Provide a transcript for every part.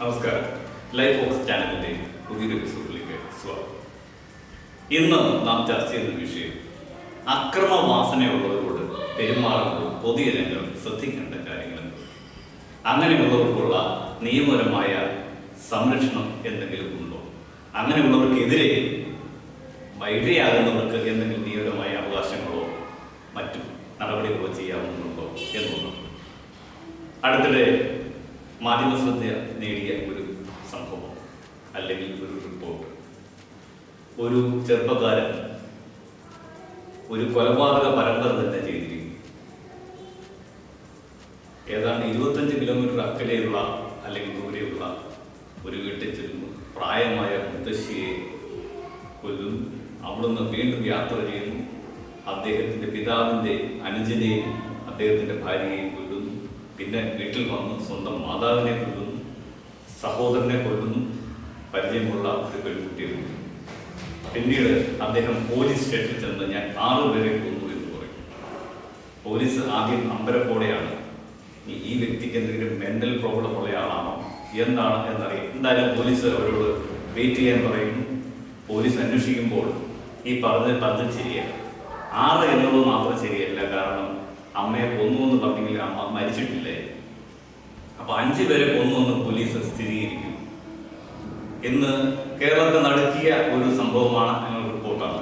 നമസ്കാരം. Life focus ചാനലിന്റെ പുതിയൊരു എപ്പിസോഡിലേക്ക് സ്വാഗതം. ഇന്ന് നാം ചർച്ച ചെയ്യുന്ന വിഷയം അക്രമ വാസനയുള്ളവരോട് പെരുമാറുമ്പോൾ പൊതുജനങ്ങൾ ശ്രദ്ധിക്കേണ്ട കാര്യങ്ങൾ അങ്ങനെയുള്ളവർക്കുള്ള നിയമപരമായ സംരക്ഷണം എന്തെങ്കിലും ഉണ്ടോ? അങ്ങനെയുള്ളവർക്കെതിരെ വൈകിയാകുന്നവർക്ക് എന്തെങ്കിലും നിയമപരമായ അവകാശങ്ങളോ മറ്റും നടപടികളോ ചെയ്യാവുന്നുണ്ടോ എന്നുള്ളതാണ്. അടുത്തിടെ മാധ്യമ ശ്രദ്ധ നേടിയ ഒരു സംഭവം അല്ലെങ്കിൽ ഒരു റിപ്പോർട്ട് ഒരു ചെറുപ്പക്കാരൻ ഒരു കൊലപാതക പരമ്പര തന്നെ ചെയ്തിരിക്കുന്നു. ഏതാണ്ട് ഇരുപത്തഞ്ച് കിലോമീറ്റർ അക്കലെയുള്ള അല്ലെങ്കിൽ ദൂരെയുള്ള ഒരു വീട്ടിൽ ചെല്ലുന്നു പ്രായമായ മുത്തശ്ശിയെ കൊല്ലുന്നു അവിടുന്ന് വീണ്ടും യാത്ര ചെയ്യുന്നു. അദ്ദേഹത്തിന്റെ പിതാവിന്റെ അനുജനെയും അദ്ദേഹത്തിന്റെ ഭാര്യയെയും പിന്നെ വീട്ടിൽ വന്ന് സ്വന്തം മാതാവിനെ കൊല്ലുന്നു സഹോദരനെ കൊല്ലുന്നു പരിചയമുള്ള ഒരു പെൺകുട്ടിയുണ്ട് പിന്നീട് അദ്ദേഹം പോലീസ് സ്റ്റേഷനിൽ ചെന്ന് ഞാൻ ആറുപേരെ കൊന്നു എന്ന് പറയും. പോലീസ് ആദ്യം അമ്പരപ്പോടെയാണ് ഈ- വ്യക്തിക്ക് എന്തെങ്കിലും മെന്റൽ പ്രോബ്ലം ഉള്ള ആളാണോ? എന്താണ് എന്നറിയാം എന്തായാലും പോലീസ് അവരോട് വെയിറ്റ് ചെയ്യാൻ പറയുന്നു. പോലീസ് അന്വേഷിക്കുമ്പോൾ ഈ പറഞ്ഞ പറഞ്ഞത് ശരിയല്ല. ആറ് എന്നുള്ളത് മാത്രം ശരിയല്ല കാരണം അമ്മയെ കൊന്നു എന്ന് പറഞ്ഞെങ്കിൽ അമ്മ മരിച്ചിട്ടില്ലേ. അപ്പൊ അഞ്ചു പേരെ കൊന്നൊന്ന് പോലീസ് സ്ഥിരീകരിക്കും. എന്ന് കേരളത്തെ നടത്തിയ ഒരു സംഭവമാണ് ഞങ്ങൾ റിപ്പോർട്ടാണ്.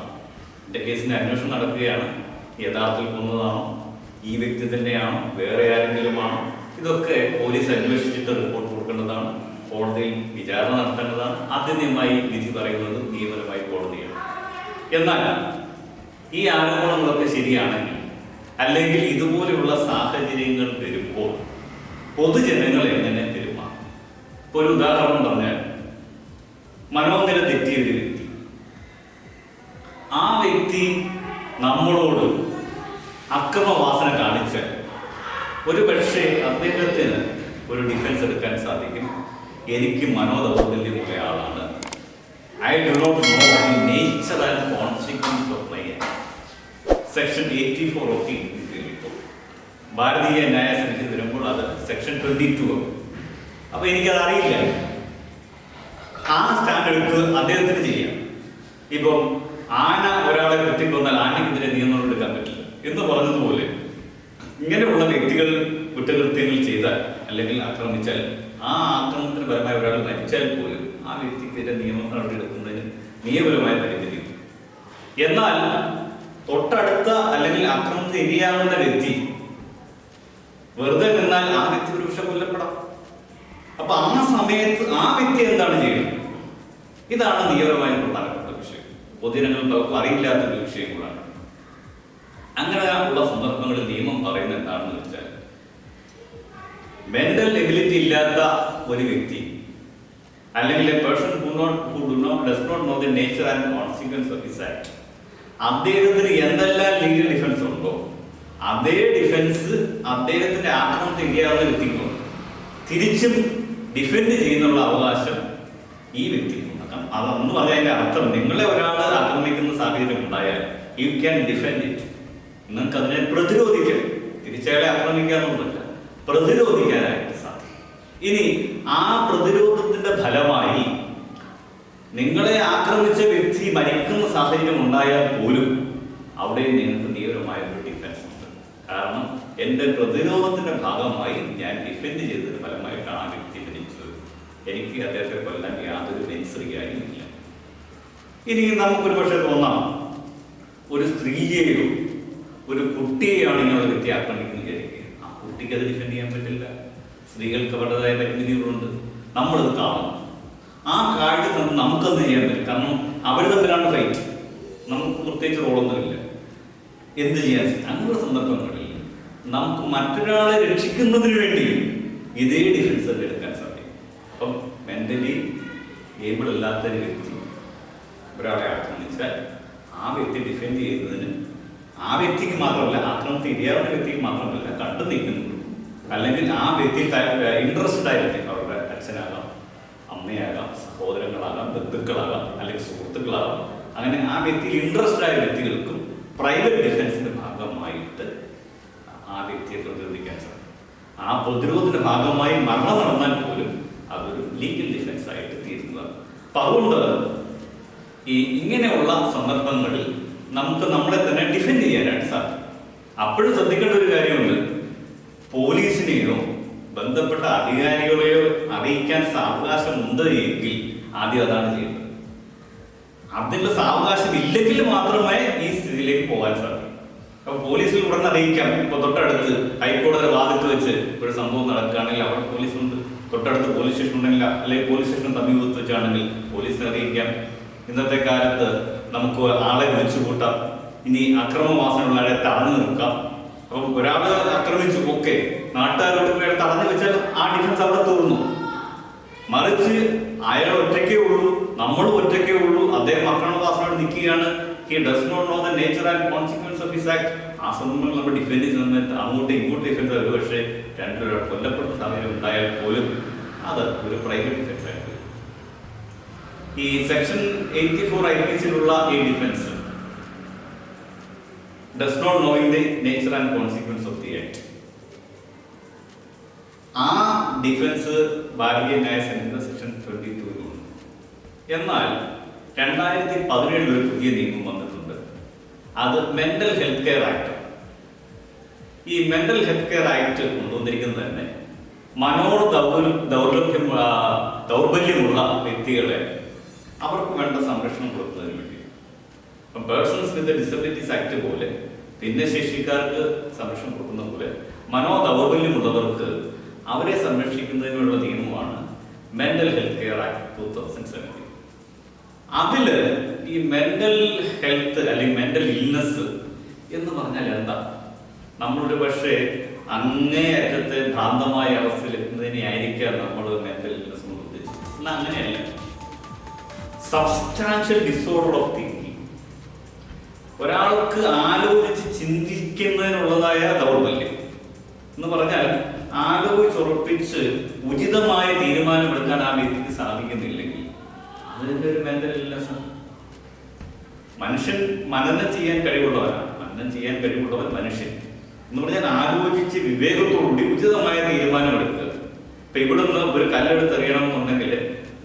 എന്റെ കേസിന്റെ അന്വേഷണം നടക്കുകയാണ്. യഥാർത്ഥത്തിൽ കൊന്നതാണോ? ഈ വ്യക്തി തന്നെയാണോ? വേറെ ആരെങ്കിലുമാണോ? ഇതൊക്കെ പോലീസ് അന്വേഷിച്ചിട്ട് റിപ്പോർട്ട് കൊടുക്കേണ്ടതാണ്. കോടതിയിൽ വിചാരണ നടത്തേണ്ടതാണ്. ആദ്യമായി വിധി പറയുന്നത് നിയമപരമായി കോടതിയാണ്. എന്നാൽ ഈ ആരോപണങ്ങളൊക്കെ ശരിയാണെങ്കിൽ അല്ലെങ്കിൽ ഇതുപോലെയുള്ള സാഹചര്യങ്ങൾ വരുമ്പോൾ പൊതുജനങ്ങൾ എങ്ങനെ പെരുമാറും ഇപ്പൊ ഒരു ഉദാഹരണം പറഞ്ഞാൽ മനോനില തെറ്റിയ ഒരു വ്യക്തി. ആ വ്യക്തി നമ്മളോട് അക്രമവാസന കാണിച്ച ഒരു പക്ഷേ അദ്ദേഹത്തിന് ഒരു ഡിഫൻസ് എടുക്കാൻ സാധിക്കും. എനിക്ക് മനോദൗർബല്യമുള്ള ആളാണ്. I do not know the nature and consequence of my section eighty four of Bharatiya Nyaya Samiti വരുമ്പോൾ അത് സെക്ഷൻ ട്വന്റി ടു അപ്പൊ എനിക്കത് അറിയില്ല. ആ സ്റ്റാൻഡ് എടുത്ത് അദ്ദേഹത്തിന് ചെയ്യാം. ഇപ്പം ആന ഒരാളെ കുത്തിക്കൊന്നാൽ ആനയ്ക്കെതിരെ നിയമങ്ങൾ എടുക്കാൻ പറ്റില്ല. എന്ന് പറഞ്ഞതുപോലെ ഇങ്ങനെയുള്ള വ്യക്തികൾ കുറ്റകൃത്യങ്ങൾ ചെയ്താൽ അല്ലെങ്കിൽ ആക്രമിച്ചാൽ ആ ആക്രമണത്തിന് പരമായി ഒരാൾ മരിച്ചാൽ പോലും ആ വ്യക്തിക്കെതിരെ നിയമം നടപടിയെടുക്കുന്നതിന് നിയമപരമായ പരിമിതിയുണ്ട് എന്നാൽ തൊട്ടടുത്ത അല്ലെങ്കിൽ ആക്രമണത്തിന് ഇരയാകുന്ന വ്യക്തി വെറുതെ നിന്നാൽ ആ വ്യക്തി ഒരുപക്ഷെ കൊല്ലപ്പെടാം. അപ്പൊ ആ സമയത്ത് ആ വ്യക്തി എന്താണ് ചെയ്യുന്നത്? ഇതാണ് നിയമപരമായ പ്രധാനപ്പെട്ട വിഷയം. പൊതുജനങ്ങൾക്ക് അവർക്ക് അറിയില്ലാത്ത ഒരു വിഷയം കൂടാണ്. അങ്ങനെ ഉള്ള സന്ദർഭങ്ങളിൽ നിയമം പറയുന്നത് എന്താണെന്ന് വെച്ചാൽ മെന്റൽ എബിലിറ്റി ഇല്ലാത്ത ഒരു വ്യക്തി അല്ലെങ്കിൽ not nature and consequence of act അദ്ദേഹത്തിന് എന്തെല്ലാം ലീഗൽ ഡിഫൻസ് ഉണ്ടോ? അതേ ഡിഫൻസ് അദ്ദേഹത്തിന്റെ ആക്രമണത്തിൽ ഇരയാവുന്ന വ്യക്തിക്കുണ്ട് തിരിച്ചും ഡിഫെൻഡ് ചെയ്യുന്നുള്ള അവകാശം ഈ വ്യക്തിക്കുണ്ട് അതെന്ന് പറഞ്ഞതിന്റെ അർത്ഥം. നിങ്ങളെ ഒരാൾ ആക്രമിക്കുന്ന സാഹചര്യം ഉണ്ടായാൽ യു ക്യാൻ ഡിഫെൻഡ് ഇറ്റ് നിങ്ങൾക്ക് അതിനെ പ്രതിരോധിക്കാം തിരിച്ചയാളെ ആക്രമിക്കാന്നുള്ളതല്ല പ്രതിരോധിക്കാനായിട്ട് സാധിക്കും. ഇനി ആ പ്രതിരോധത്തിന്റെ ഫലമായി നിങ്ങളെ ആക്രമിച്ച വ്യക്തി മരിക്കുന്ന സാഹചര്യം ഉണ്ടായാൽ പോലും അവിടെ നിങ്ങൾക്ക് നിയമപരമായ ഒരു ഡിഫൻസ് ഉണ്ട് കാരണം എന്റെ പ്രതിരോധത്തിന്റെ ഭാഗമായി ഞാൻ ഡിഫെൻഡ് ചെയ്തതിന്റെ ഫലമായിട്ടാണ് ആ വ്യക്തി മരിച്ചത് എനിക്ക് അദ്ദേഹത്തെ കൊല്ലാൻ യാതൊരു നെസറിയായും ഇല്ല. ഇനി നമുക്കൊരു പക്ഷേ തോന്നാം. ഒരു സ്ത്രീയെയോ ഒരു കുട്ടിയെയാണ് ഇങ്ങനെ വ്യക്തി ആക്രമിക്കുന്നത് വിചാരിക്കുക. ആ കുട്ടിക്ക് അത് ഡിഫെൻഡ് ചെയ്യാൻ പറ്റില്ല. സ്ത്രീകൾക്ക് അവരുടേതായ പരിമിതികളുണ്ട്. നമ്മളത് കാണും. ആ കാഴ്ച നമുക്കത് ചെയ്യാൻ പറ്റും. കാരണം അവർ തമ്മിലാണ് ഫൈറ്റ് നമുക്ക് പ്രത്യേകിച്ച് റോളൊന്നുമില്ല എന്ത് ചെയ്യാൻ? അങ്ങനെ സന്ദർഭങ്ങളിൽ നമുക്ക് മറ്റൊരാളെ രക്ഷിക്കുന്നതിന് വേണ്ടി ഇതേ ഡിഫൻസ് എടുക്കാൻ സാധിക്കും. അപ്പം മെന്റലി ഏബിൾ അല്ലാത്ത ഒരു വ്യക്തി ഒരാളെ ആക്രമിച്ചാൽ ആ വ്യക്തി ഡിഫെൻഡ് ചെയ്യുന്നതിന് ആ വ്യക്തിക്ക് മാത്രമല്ല ആക്രമണത്തിന് ഇരയാവുന്ന വ്യക്തിക്ക് മാത്രമല്ല കണ്ടു നിൽക്കുന്നുണ്ട് അല്ലെങ്കിൽ ആ വ്യക്തി ഇൻട്രസ്റ്റഡ് ആയിരിക്കും. അവരുടെ അച്ഛനാകാം അമ്മയാകാം സഹോദരങ്ങളാകാം ബന്ധുക്കളാകാം അല്ലെങ്കിൽ സുഹൃത്തുക്കളാകാം. അങ്ങനെ ആ വ്യക്തിയിൽ ഇൻട്രസ്റ്റഡ് ആയ വ്യക്തികൾക്കും പ്രൈവറ്റ് ഡിഫൻസിന്റെ ഭാഗമായിട്ട് ആ പ്രതിരോധത്തിന്റെ ഭാഗമായി മരണം നടന്നാൽ പോലും അതൊരു ലീഗൽ ഡിഫൻസ് ആയിട്ട് തീരുന്നതാണ്. അപ്പൊ അതുകൊണ്ട് ഈ ഇങ്ങനെയുള്ള സന്ദർഭങ്ങളിൽ നമുക്ക് നമ്മളെ തന്നെ ഡിഫെൻഡ് ചെയ്യാനായിട്ട് സാധിക്കും. അപ്പോഴും ശ്രദ്ധിക്കേണ്ട ഒരു കാര്യമുണ്ട്. പോലീസിനെയോ ബന്ധപ്പെട്ട അധികാരികളെയോ അറിയിക്കാൻ സാവകാശമുണ്ട് എങ്കിൽ ആദ്യം അതാണ് ചെയ്യുന്നത് അതിനുള്ള സാവകാശം ഇല്ലെങ്കിൽ മാത്രമേ ഈ സ്ഥിതിയിലേക്ക് പോകാൻ സാധിക്കൂ. അപ്പൊ പോലീസിൽ ഉടനെ അറിയിക്കാം. ഇപ്പൊ തൊട്ടടുത്ത് ഹൈക്കോടതി വാദിച്ച് വെച്ച് ഒരു സംഭവം നടക്കുകയാണെങ്കിൽ അവിടെ പോലീസ് ഉണ്ട് തൊട്ടടുത്ത് പോലീസ് സ്റ്റേഷൻ ഉണ്ടെങ്കിൽ അല്ലെങ്കിൽ പോലീസ് സ്റ്റേഷൻ സമീപത്ത് വെച്ചാണെങ്കിൽ പോലീസിനെ അറിയിക്കാം. ഇന്നത്തെ കാലത്ത് നമുക്ക് ആളെ വിളിച്ചു കൂട്ടാം. ഇനി അക്രമവാസനയുള്ളവരെ തടഞ്ഞു നിൽക്കാം അപ്പം ഒരാൾ ആക്രമിച്ചു ഓക്കെ. നാട്ടുകാരോട് തടഞ്ഞു വെച്ചാൽ ആ ഡിഫൻസ് അവിടെ തീർന്നു. മറിച്ച് അയാൾ ഒറ്റയ്ക്കേ ഉള്ളൂ നമ്മളും ഒറ്റയ്ക്കേ ഉള്ളൂ. അദ്ദേഹം അക്രമവാസനോട് നിൽക്കുകയാണ്. He does not know the nature and consequence act ആ സന്ദർഭങ്ങൾ നമ്മൾ ഡിഫെൻഡ് ചെയ്യുന്ന സമയത്ത് അങ്ങോട്ട് ഇങ്ങോട്ട് ഡിഫെൻഡ് ഒരു പക്ഷേ രണ്ടുപേരും കൊല്ലപ്പെട്ട സാഹചര്യം ഉണ്ടായാൽ പോലും അത് ഒരു പ്രൈവറ്റ് ഡിഫൻസ് ആയിട്ട്. ഈ section eighty four I P സിയിലുള്ള ഈ defence does not knowing the nature and consequence of the act ആ defence Bharatiya Nyaya section twenty two എന്നാൽ രണ്ടായിരത്തി പതിനേഴിൽ ഒരു പുതിയ നിയമം വന്നിട്ടുണ്ട്. അത് മെന്റൽ ഹെൽത്ത് കെയർ ആക്ട് ഈ മെന്റൽ ഹെൽത്ത് കെയർ ആക്ട് കൊണ്ടുവന്നിരിക്കുന്നത് തന്നെ മനോ ദൗർ ദൗർലഭ്യം ദൗർബല്യമുള്ള വ്യക്തികളെ അവർക്ക് വേണ്ട സംരക്ഷണം കൊടുക്കുന്നതിന് വേണ്ടി. പേഴ്സൺസ് വിത്ത് ഡിസബിലിറ്റീസ് ആക്ട് പോലെ ഭിന്നശേഷിക്കാർക്ക് സംരക്ഷണം കൊടുക്കുന്ന പോലെ മനോ ദൗർബല്യമുള്ളവർക്ക് അവരെ സംരക്ഷിക്കുന്നതിനുള്ള നിയമമാണ് mental health care act two thousand seventeen അതിൽ ഈ മെന്റൽ ഹെൽത്ത് അല്ലെങ്കിൽ മെന്റൽ ഇൽനെസ് എന്ന് പറഞ്ഞാൽ എന്താ? നമ്മളൊരു പക്ഷേ അങ്ങേയറ്റത്തെ ഭ്രാന്തമായ അവസ്ഥയിൽ എത്തുന്നതിനെ ആയിരിക്കാം നമ്മൾ മെന്റൽ ഇൽനെസ് എന്ന് ഉദ്ദേശിച്ചത് എന്നാൽ അങ്ങനെയല്ല. സബ്സ്റ്റാൻഷ്യൽ ഡിസോർഡർ ഓഫ് തിങ്കിങ് ഒരാൾക്ക് ആലോചിച്ച് ചിന്തിക്കുന്നതിനുള്ളതായ ദൗർബല്യം. എന്ന് പറഞ്ഞാൽ ആലോചിച്ചുറപ്പിച്ച് ഉചിതമായ തീരുമാനമെടുക്കാൻ ആ വ്യക്തിക്ക് സാധിക്കുന്നില്ലെങ്കിൽ അതിന്റെ ഒരു മെന്റൽ ഇല്ലസ് മനുഷ്യൻ മനനം ചെയ്യാൻ കഴിവുള്ളവനാണ്. മനനം ചെയ്യാൻ കഴിവുള്ളവൻ മനുഷ്യൻ. എന്ന് പറഞ്ഞാൽ ആലോചിച്ച് വിവേകത്തോടുകൂടി ഉചിതമായ തീരുമാനമെടുക്കുക ഇപ്പൊ ഇവിടുന്ന് ഒരു കല്ലെടുത്തെറിയണം എന്നുണ്ടെങ്കിൽ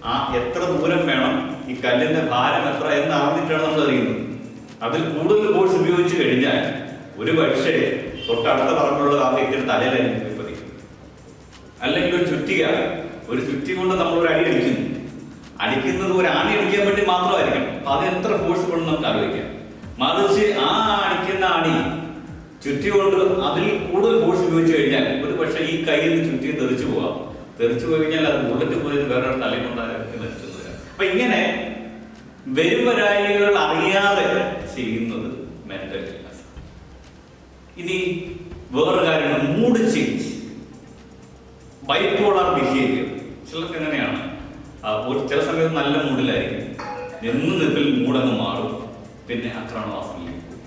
ആ എത്ര ദൂരം വേണം ഈ കല്ലിന്റെ ഭാരം എത്ര എന്ന് അറിഞ്ഞിട്ടാണ് നമ്മൾ അറിയുന്നത് അതിൽ കൂടുതൽ ഫോഴ്സ് ഉപയോഗിച്ച് കഴിഞ്ഞാൽ ഒരു പക്ഷേ തൊട്ടടുത്ത പറമ്പുള്ള ആ വ്യക്തിയുടെ തലയിലായിരിക്കും അല്ലെങ്കിൽ ഒരു ചുറ്റിക ഒരു ചുറ്റി കൊണ്ട് നമ്മൾ ഒരു അടി അടിക്കുന്നു. അടിക്കുന്നത് ഒരു ആണി അടിക്കാൻ വേണ്ടി മാത്രമായിരിക്കും അത് എത്ര ഫോഴ്സ് കൊണ്ട് നമുക്ക് ആലോചിക്കാം. മറിച്ച് ആ അടിക്കുന്ന ആണി ചുറ്റിക്കൊണ്ട് അതിൽ കൂടുതൽ ഫോഴ്സ് ഉപയോഗിച്ച് കഴിഞ്ഞാൽ ഒരു പക്ഷേ ഈ കയ്യിൽ ചുറ്റി തെറിച്ചു പോവാം. തെറിച്ചു പോയി കഴിഞ്ഞാൽ അത് ബുള്ളറ്റ് പോയത് വേറെ വരാം. അപ്പൊ ഇങ്ങനെ വരുവരായികൾ അറിയാതെ ചെയ്യുന്നത് മെന്റൽ ഇനി വേറൊരു കാര്യമാണ് മൂഡ് ചേഞ്ച് ബൈപ്പോളാർ ബിഹേവിയർ ചിലർക്ക് എങ്ങനെയാണ്? ഒരു ചില സമയത്ത് നല്ല മൂഡിലായിരിക്കും. നിന്ന് നിൽപ്പിൽ മൂടങ്ങ് മാറും പിന്നെ അക്രമവാസനയിലേക്ക് പോകും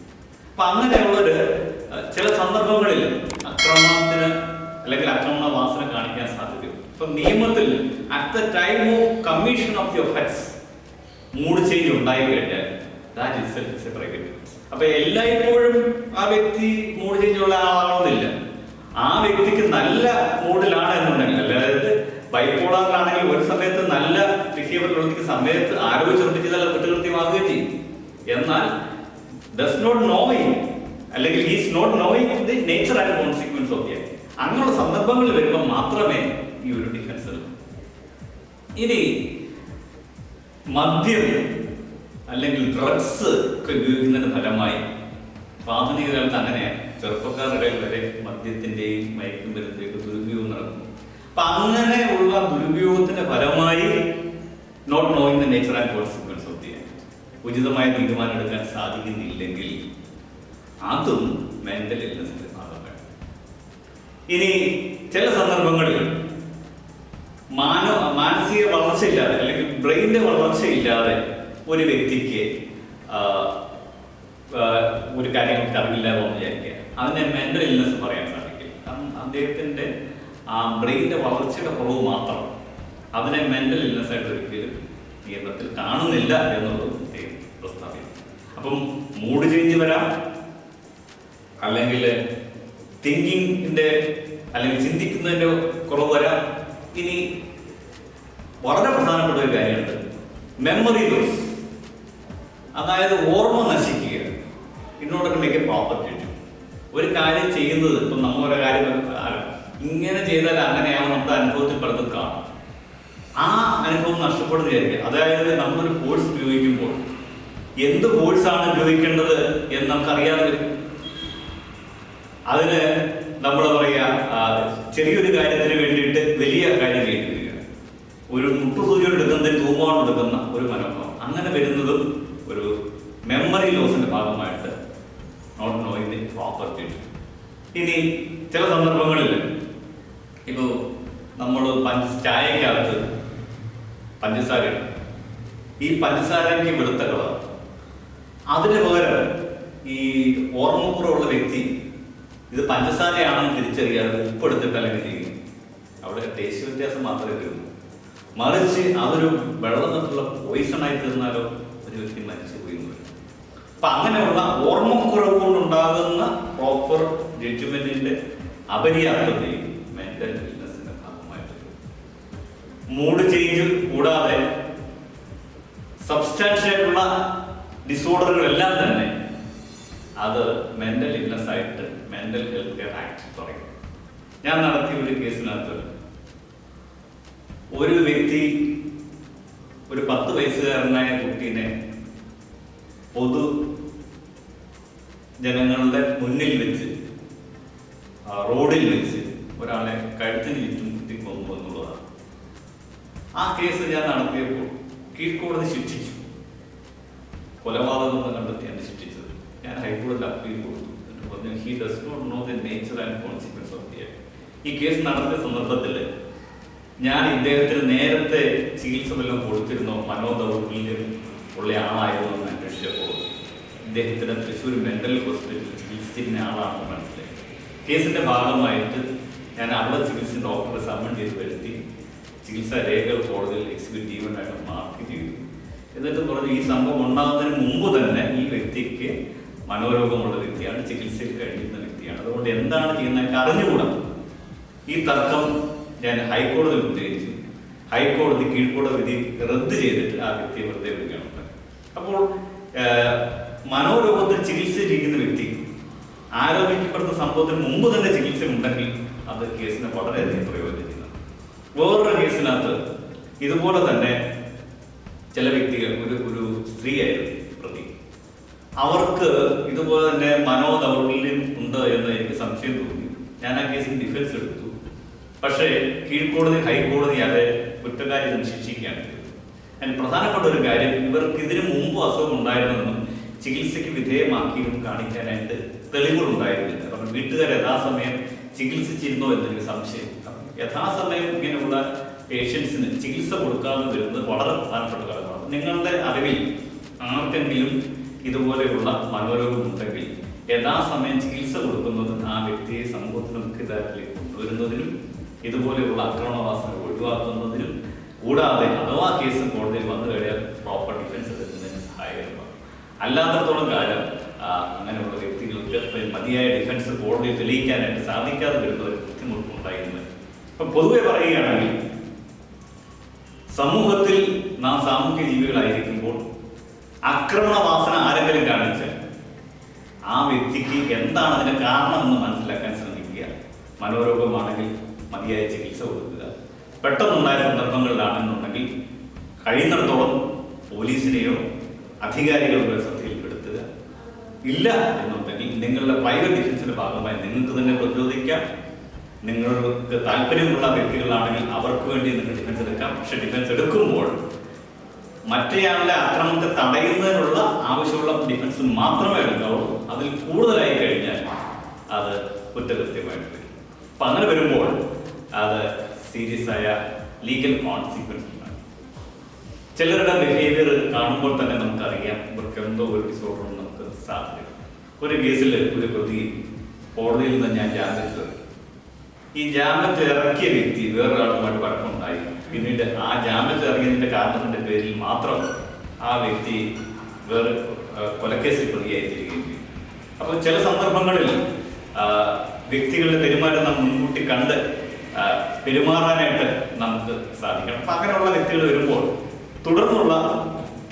അപ്പൊ അങ്ങനെയുള്ളൊരു ചില സന്ദർഭങ്ങളിൽ അക്രമത്തിന് അല്ലെങ്കിൽ അക്രമണ വാസന കാണിക്കാൻ സാധിക്കും. ഇപ്പൊ നിയമത്തിൽ at the time of commission of the offence mood change ഉണ്ടായി കഴിഞ്ഞാൽ ദാറ്റ് ഇസ് പ്രൈവറ്റ് അപ്പൊ എല്ലായ്പ്പോഴും ആ വ്യക്തി മൂഡ് ചേഞ്ച് ഉള്ള ആളാണെന്നില്ല ആ വ്യക്തിക്ക് നല്ല മൂഡിലാണ് എന്നുണ്ടെങ്കിൽ സമയത്ത് നല്ല ബിഹേവിയർ പ്രവർത്തിക്കുന്ന സമയത്ത് ആരോഗ്യചുറപ്പിച്ച് നല്ല കുറ്റകൃത്യമാവുകയും ചെയ്യും. എന്നാൽ ഡസ് നോട്ട് നോയിങ് അല്ലെങ്കിൽ is not knowing the nature and consequence of the അങ്ങനെയുള്ള സന്ദർഭങ്ങൾ വരുമ്പോൾ മാത്രമേ ഈ ഒരു ഡിഫൻസ് ഇനി മദ്യം അല്ലെങ്കിൽ ഡ്രഗ്സ് ഒക്കെ ഉപയോഗിക്കുന്നതിന്റെ ഫലമായി ആധുനിക കാലത്ത് അങ്ങനെയാണ് ചെറുപ്പക്കാരുടെ വരെ മദ്യത്തിന്റെയും മയക്കുമരുന്നിന്റെയും ദുരുപയോഗം നടക്കുന്നു. അപ്പൊ അങ്ങനെയുള്ള ദുരുപയോഗത്തിന്റെ ഫലമായി not knowing the nature and consequence of the act ഉചിതമായ തീരുമാനം എടുക്കാൻ സാധിക്കുന്നില്ലെങ്കിൽ അതും മെന്റൽ ഇൽനെസിന്റെ ഭാഗമാണ്. ഇനി ചില സന്ദർഭങ്ങളിൽ മാന മാനസിക വളർച്ചയില്ലാതെ അല്ലെങ്കിൽ ബ്രെയിനിന്റെ വളർച്ചയില്ലാതെ ഒരു വ്യക്തിക്ക് ഒരു കാര്യങ്ങൾക്ക് അറിവില്ല എന്ന് വിചാരിക്കുക. അതിനെ മെന്റൽ ഇൽനെസ് പറയാൻ സാധിക്കില്ല. കാരണം അദ്ദേഹത്തിന്റെ ആ ബ്രെയിനിന്റെ വളർച്ചയുടെ കുറവ് മാത്രം അതിനെ മെന്റൽ ഇൽനെസ് ആയിട്ട് ഒരിക്കലും നിയമത്തിൽ കാണുന്നില്ല എന്നുള്ളത് പ്രത്യേകം പ്രസ്താവിക്കും അപ്പം മൂഡ് ചേഞ്ച് വരാം. അല്ലെങ്കിൽ തിങ്കിങ്ങിന്റെ അല്ലെങ്കിൽ ചിന്തിക്കുന്നതിന്റെ കുറവ് വരാം. ഇനി വളരെ പ്രധാനപ്പെട്ട ഒരു കാര്യമുണ്ട്. മെമ്മറി ലോസ് അതായത് ഓർമ്മ നശിക്കുക. ഇന്നോടൊക്കെ മേക്ക് പ്രോപ്പർട്ടി ഒരു കാര്യം ചെയ്യുന്നത് ഇപ്പം നമ്മളൊരു കാര്യം ഇങ്ങനെ ചെയ്താൽ അങ്ങനെയാണ് നമ്മുടെ അനുഭവത്തിൽ പലതും കാണും. ആ അനുഭവം നഷ്ടപ്പെടുന്ന വിചാരിക്കുക അതായത് നമ്മളൊരു കോഴ്സ് ഉപയോഗിക്കുമ്പോൾ എന്ത് കോഴ്സാണ് ഉപയോഗിക്കേണ്ടത് എന്ന് നമുക്കറിയാതെ വരും. അതിന് നമ്മൾ പറയുക ചെറിയൊരു കാര്യത്തിന് വേണ്ടിയിട്ട് വലിയ കാര്യം വരിക ഒരു മുട്ടുസൂചി എടുക്കുന്നതിന് തൂമാൻ എടുക്കുന്ന ഒരു മനോഭാവം. അങ്ങനെ വരുന്നതും ഒരു മെമ്മറി ലോസിന്റെ ഭാഗമായിട്ട് നോട്ട് നോയിങ് ദി പ്രോപ്പർ ഇനി ചില സന്ദർഭങ്ങളിൽ ഇപ്പോൾ നമ്മൾ പഞ്ച് ചായക്കകത്ത് പഞ്ചസാര ഈ പഞ്ചസാരയ്ക്ക് വെളുത്ത കളർ അതിന് പകരം ഈ ഓർമ്മക്കുറവുള്ള വ്യക്തി ഇത് പഞ്ചസാരയാണെന്ന് തിരിച്ചറിയാതെ ഉപ്പെടുത്തിട്ട് അല്ലെങ്കിൽ ചെയ്യും അവിടെ ടേസ്റ്റ് വ്യത്യാസം മാത്രമേ വരുന്നു മറിച്ച് അതൊരു വെള്ളം പോയിസണായി തീർന്നാലോ ഒരു വ്യക്തി മരിച്ചു പോയി അപ്പൊ അങ്ങനെയുള്ള ഓർമ്മക്കുറവ് കൊണ്ടുണ്ടാകുന്ന പ്രോപ്പർ ജഡ്ജ്മെന്റിന്റെ അപര്യാപ്തതയും മൂഡ് ചേഞ്ച് കൂടാതെ സബ്സ്റ്റാൻഷ്യായിട്ടുള്ള ഡിസോർഡറുകളെല്ലാം തന്നെ അത് മെന്റൽ ഇൽനെസ് ആയിട്ട് മെന്റൽ ഹെൽത്ത് കെയർ ആക്ട് തുടങ്ങി. ഞാൻ നടത്തിയ ഒരു കേസിനകത്ത് ഒരു വ്യക്തി ഒരു പത്ത് വയസ്സുകാരനായ കുട്ടീനെ പൊതു ജനങ്ങളുടെ മുന്നിൽ വെച്ച് റോഡിൽ വെച്ച് ഒരാളെ കഴുത്തിന് ചുറ്റും ആ കേസ് ഞാൻ നടത്തിയപ്പോൾ കീഴ്ക്കോടതി ശിക്ഷിച്ചു. കൊലപാതകം കണ്ടെത്തിയാണ് ശിക്ഷിച്ചത്. ഞാൻ ഹൈക്കോടതിയിൽ അപ്പീൽ കൊടുത്തു. പറഞ്ഞു he does not know the nature and consequence of the ഈ കേസ് നടത്തിയ സന്ദർഭത്തിൽ ഞാൻ ഇദ്ദേഹത്തിന് നേരത്തെ ചികിത്സ വല്ലതും കൊടുത്തിരുന്നോ? മനോദൗർബല്യം ഉള്ള ആളായിരുന്നു എന്ന് അന്വേഷിച്ചപ്പോൾ ഇദ്ദേഹത്തിന് തൃശ്ശൂർ മെന്റൽ ഹോസ്പിറ്റലിൽ ചികിത്സിച്ചിരുന്ന ആളാണെന്ന് മനസ്സിലായി. കേസിന്റെ ഭാഗമായിട്ട് ഞാൻ അവിടെ ചികിത്സ ഡോക്ടറെ സമ്മൺ ചെയ്ത് വരുത്തി. ചികിത്സാ രേഖകൾ കോടതിയിൽ എക്സിക്യൂട്ടീവനായിട്ട് മാർക്ക് ചെയ്തു. എന്നിട്ട് പറഞ്ഞു ഈ സംഭവം ഉണ്ടാകുന്നതിന് മുമ്പ് തന്നെ ഈ വ്യക്തിക്ക് മനോരോഗമുള്ള വ്യക്തിയാണ് ചികിത്സയിൽ കഴിയുന്ന വ്യക്തിയാണ്. അതുകൊണ്ട് എന്താണ് ചെയ്യുന്നത് അറിഞ്ഞുകൂടാ. ഈ തർക്കം ഞാൻ ഹൈക്കോടതി ഉന്നയിച്ചു. ഹൈക്കോടതി കീഴ്ക്കോടതി വിധി റദ്ദ് ചെയ്തിട്ട് ആ വ്യക്തിയെ വെറുതെ വിടുകയാണ് അപ്പോൾ മനോരോഗത്തിൽ ചികിത്സിച്ചിരിക്കുന്ന വ്യക്തി ആരോപിക്കപ്പെടുന്ന സംഭവത്തിന് മുമ്പ് തന്നെ ചികിത്സ ഉണ്ടെങ്കിൽ അത് കേസിന് വളരെയധികം പ്രയോജനം വേറൊരു കേസിനകത്ത് ഇതുപോലെ തന്നെ ചില വ്യക്തികൾ ഒരു ഒരു സ്ത്രീയായിരുന്നു പ്രതി. അവർക്ക് ഇതുപോലെ തന്നെ മനോദൗർബല്യം ഉണ്ട് എന്ന് എനിക്ക് സംശയം തോന്നി. ഞാൻ ആ കേസിൽ ഡിഫൻസ് എടുത്തു. പക്ഷേ കീഴ്ക്കോടതി ഹൈക്കോടതി അത് കുറ്റക്കാരി എന്ന് ശിക്ഷിക്കുകയാണ് അതിന് പ്രധാനപ്പെട്ട ഒരു കാര്യം ഇവർക്ക് ഇതിനു മുമ്പ് അസുഖം ഉണ്ടായിരുന്നെന്നും ചികിത്സയ്ക്ക് വിധേയമാക്കിയും കാണിക്കാനായിട്ട് തെളിവുകൾ ഉണ്ടായിരുന്നില്ല കാരണം വീട്ടുകാർ യഥാസമയം ചികിത്സിച്ചിരുന്നോ എന്നൊരു സംശയം യഥാസമയം ഇങ്ങനെയുള്ള പേഷ്യൻസിന് ചികിത്സ കൊടുക്കാതെ വരുന്നത് വളരെ പ്രധാനപ്പെട്ട കാര്യമാണ്. നിങ്ങളുടെ അറിവിൽ ആർക്കെങ്കിലും ഇതുപോലെയുള്ള മനോരോഗം ഉണ്ടെങ്കിൽ യഥാസമയം ചികിത്സ കൊടുക്കുന്നത് ആ വ്യക്തിയെ സമൂഹത്തിന് മുഖ്യധാരത്തിലേക്ക് കൊണ്ടുവരുന്നതിനും ഇതുപോലെയുള്ള അക്രമവാസനകൾ ഒഴിവാക്കുന്നതിനും കൂടാതെ അഥവാ കേസ് കോടതിയിൽ വന്നു കഴിഞ്ഞാൽ പ്രോപ്പർ ഡിഫൻസ് എടുക്കുന്നതിന് സഹായകരമാണ്. അല്ലാത്തടത്തോളം കാലം അങ്ങനെയുള്ള വ്യക്തികൾക്ക് മതിയായ ഡിഫൻസ് കോടതിയിൽ തെളിയിക്കാനായിട്ട് സാധിക്കാതെ വരുന്ന ഒരു ബുദ്ധിമുട്ടുണ്ടായിരുന്നു ഇപ്പൊ പൊതുവെ പറയുകയാണെങ്കിൽ സമൂഹത്തിൽ നാം സാമൂഹ്യ ജീവികളായിരിക്കുമ്പോൾ ആക്രമണവാസന ആരെങ്കിലും കാണിച്ചാൽ ആ വ്യക്തിക്ക് എന്താണ് അതിന്റെ കാരണം എന്ന് മനസ്സിലാക്കാൻ ശ്രമിക്കുക. മനോരോഗമാണെങ്കിൽ മതിയായ ചികിത്സ കൊടുക്കുക. പെട്ടെന്നുണ്ടായ സന്ദർഭങ്ങളിലാണെന്നുണ്ടെങ്കിൽ കഴിയുന്നിടത്തോളം പോലീസിനെയോ അധികാരികളുടെ ശ്രദ്ധയിൽപ്പെടുത്തുക. ഇല്ല എന്നുണ്ടെങ്കിൽ നിങ്ങളുടെ പ്രൈവറ്റ് ഡിഫൻസിന്റെ ഭാഗമായി നിങ്ങൾക്ക് തന്നെ പ്രതിരോധിക്കാം. നിങ്ങൾക്ക് താല്പര്യമുള്ള വ്യക്തികളാണെങ്കിൽ അവർക്ക് വേണ്ടി നിങ്ങൾ ഡിഫൻസ് എടുക്കാം. പക്ഷെ ഡിഫൻസ് എടുക്കുമ്പോൾ മറ്റേയാളുടെ ആക്രമണത്തെ തടയുന്നതിനുള്ള ആവശ്യമുള്ള ഡിഫൻസ് മാത്രമേ എടുക്കാവുള്ളൂ അതിൽ കൂടുതലായി കഴിഞ്ഞാൽ അത് കുറ്റകൃത്യമായിട്ട് വരും. അപ്പൊ അങ്ങനെ വരുമ്പോൾ അത് സീരിയസ് ആയ ലീഗൽ കോൺസിക്വൻസ് ചിലരുടെ ബിഹേവിയർ കാണുമ്പോൾ തന്നെ നമുക്കറിയാം ഇവർക്ക് എന്തോ ഒരു ഡിസോർഡർ നമുക്ക് സാധ്യത ഒരു കേസിൽ ഒരു പ്രതി കോടതിയിൽ നിന്ന് ഞാൻ ജാമ്യത്തിൽ. ഈ ജാമ്യത്തിൽ ഇറക്കിയ വ്യക്തി വേറൊരാളുമായിട്ട് വഴക്കമുണ്ടായി പിന്നീട് ആ ജാമ്യത്തിൽ ഇറങ്ങിയതിന്റെ കാരണത്തിന്റെ പേരിൽ മാത്രം ആ വ്യക്തി വേറെ കൊലക്കേസിൽ പ്രതിയായി തീരുകയും ചെയ്യും അപ്പോൾ ചില സന്ദർഭങ്ങളിൽ വ്യക്തികളുടെ പെരുമാറ്റം നാം മുൻകൂട്ടി കണ്ട് പെരുമാറാനായിട്ട് നമുക്ക് സാധിക്കണം. അപ്പൊ അങ്ങനെയുള്ള വ്യക്തികൾ വരുമ്പോൾ തുടർന്നുള്ള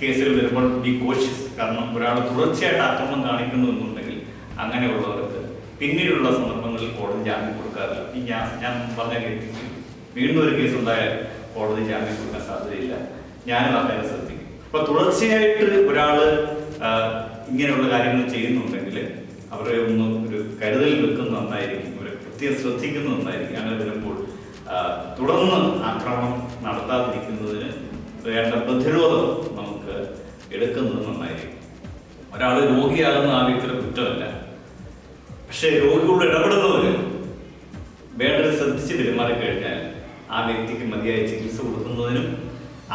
കേസുകൾ വരുമ്പോൾ ബി കോഷ്യസ് കാരണം ഒരാൾ തുടർച്ചയായിട്ട് ആക്രമണം കാണിക്കുന്നു എന്നുണ്ടെങ്കിൽ അങ്ങനെയുള്ളവർക്ക് പിന്നീടുള്ള സന്ദർഭങ്ങളിൽ കോടതി ജാമ്യം കൊടുക്കാറില്ല. ഈ ഞാൻ ഞാൻ പറഞ്ഞ കേസിൽ വീണ്ടും ഒരു കേസ് ഉണ്ടായാൽ കോടതി ജാമ്യം കൊടുക്കാൻ സാധ്യതയില്ല. ഞാനും അദ്ദേഹം ശ്രദ്ധിക്കും. അപ്പൊ തുടർച്ചയായിട്ട് ഒരാൾ ഇങ്ങനെയുള്ള കാര്യങ്ങൾ ചെയ്യുന്നുണ്ടെങ്കിൽ അവരെ ഒന്ന് ഒരു കരുതൽ വെക്കുന്നത് നന്നായിരിക്കും അവരെ പ്രത്യേകം ശ്രദ്ധിക്കുന്നത് നന്നായിരിക്കും അങ്ങനെ വരുമ്പോൾ തുടർന്ന് ആക്രമണം നടത്താതിരിക്കുന്നതിന് വേണ്ട പ്രതിരോധം നമുക്ക് എടുക്കുന്നത് നന്നായിരിക്കും. ഒരാൾ രോഗിയാകുന്ന ആ വ്യക്തിയുടെ കുറ്റമല്ല. പക്ഷേ രോഗികളോട് ഇടപെടുന്നവര് വേണ്ടത് ശ്രദ്ധിച്ച് പെരുമാറി കഴിഞ്ഞാൽ ആ വ്യക്തിക്ക് മതിയായ ചികിത്സ കൊടുക്കുന്നതിനും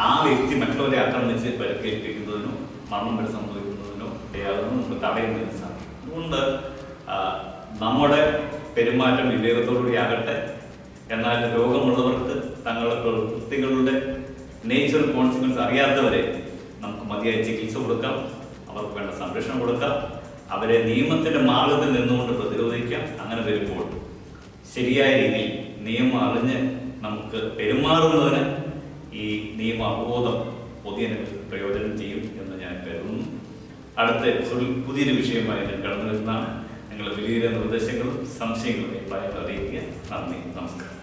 ആ വ്യക്തി മറ്റുള്ളവരെ ആക്രമിച്ച് പരിക്കേൽപ്പിക്കുന്നതിനോ മരണം വരെ സംഭവിക്കുന്നതിനോ ഇടയാകുന്നു നമുക്ക് തടയുന്നതിന് സാധിക്കും. അതുകൊണ്ട് നമ്മുടെ പെരുമാറ്റം വിവേകത്തോടുകൂടി ആകട്ടെ. എന്നാൽ രോഗമുള്ളവർക്ക് തങ്ങളുടെ പ്രവൃത്തികളുടെ നേച്ചർ കോൺസിക്വൻസ് അറിയാത്തവരെ നമുക്ക് മതിയായ ചികിത്സ കൊടുക്കാം. അവർക്ക് വേണ്ട സംരക്ഷണം കൊടുക്കാം. അവരെ നിയമത്തിന്റെ മാർഗത്തിൽ നിന്നുകൊണ്ട് പ്രതിരോധിക്കാം. അങ്ങനെ വരുമ്പോൾ ശരിയായ രീതിയിൽ നിയമം അറിഞ്ഞ് നമുക്ക് പെരുമാറുന്നതിന് ഈ നിയമ അവബോധം പൊതുജന പ്രയോജനം ചെയ്യും എന്ന് ഞാൻ കരുതുന്നു. അടുത്ത എപ്പിസോഡിൽ പുതിയൊരു വിഷയമായി ഞാൻ കടന്നു വരുന്നതാണ്. നിങ്ങളുടെ വലിയ നിർദ്ദേശങ്ങളും സംശയങ്ങളും അഭിപ്രായങ്ങൾ അറിയിക്കുക. നന്ദി നമസ്കാരം.